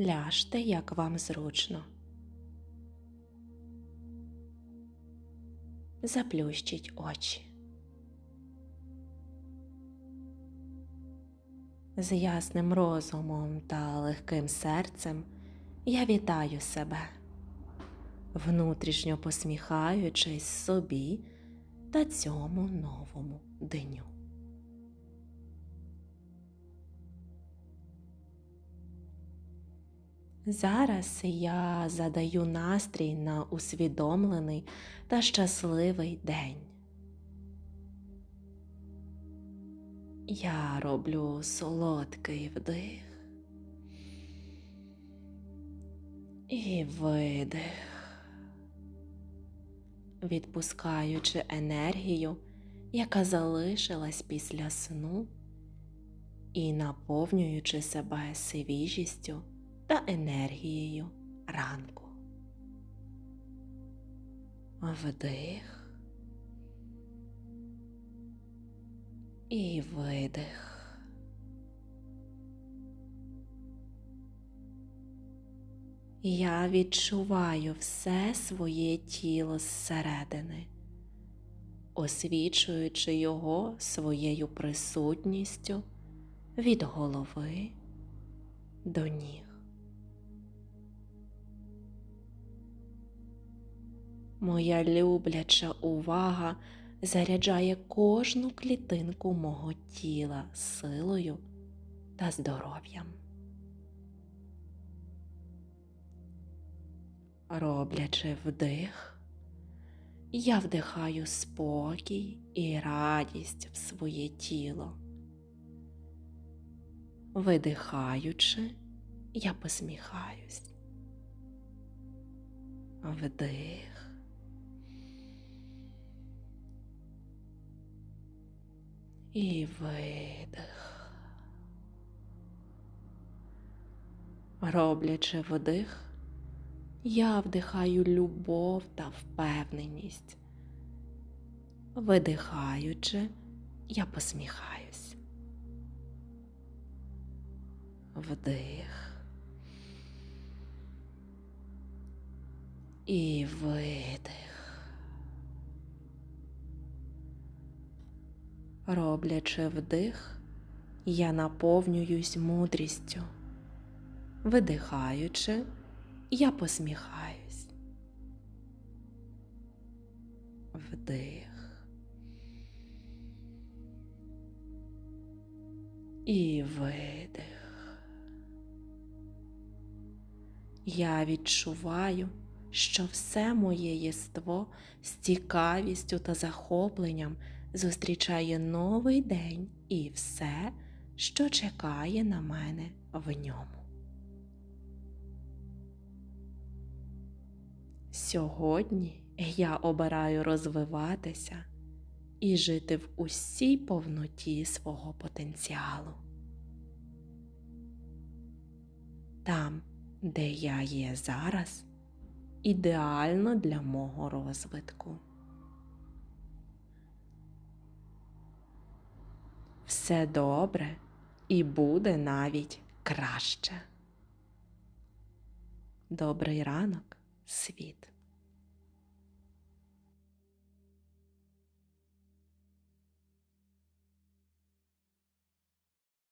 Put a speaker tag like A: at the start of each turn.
A: ляжте, як вам зручно. Заплющіть очі. З ясним розумом та легким серцем я вітаю себе, внутрішньо посміхаючись собі та цьому новому дню. Зараз я задаю настрій на усвідомлений та щасливий день. Я роблю солодкий вдих і видих, відпускаючи енергію, яка залишилась після сну, і наповнюючи себе свіжістю та енергією ранку. Вдих. і видих. Я відчуваю все своє тіло зсередини, освічуючи його своєю присутністю від голови до ніг. Моя любляча увага заряджає кожну клітинку мого тіла силою та здоров'ям. Роблячи вдих, я вдихаю спокій і радість в своє тіло. Видихаючи, я посміхаюсь. Вдих. І видих. Роблячи вдих, я вдихаю любов та впевненість. Видихаючи, я посміхаюсь. Вдих. І видих. Роблячи вдих, я наповнююсь мудрістю. Видихаючи, я посміхаюсь. Вдих. І видих. Я відчуваю, що все моє єство з цікавістю та захопленням зустрічає новий день і все, що чекає на мене в ньому. Сьогодні я обираю розвиватися і жити в усій повноті свого потенціалу. Там, де я є зараз, ідеально для мого розвитку. Все добре і буде навіть краще. Добрий ранок, світ!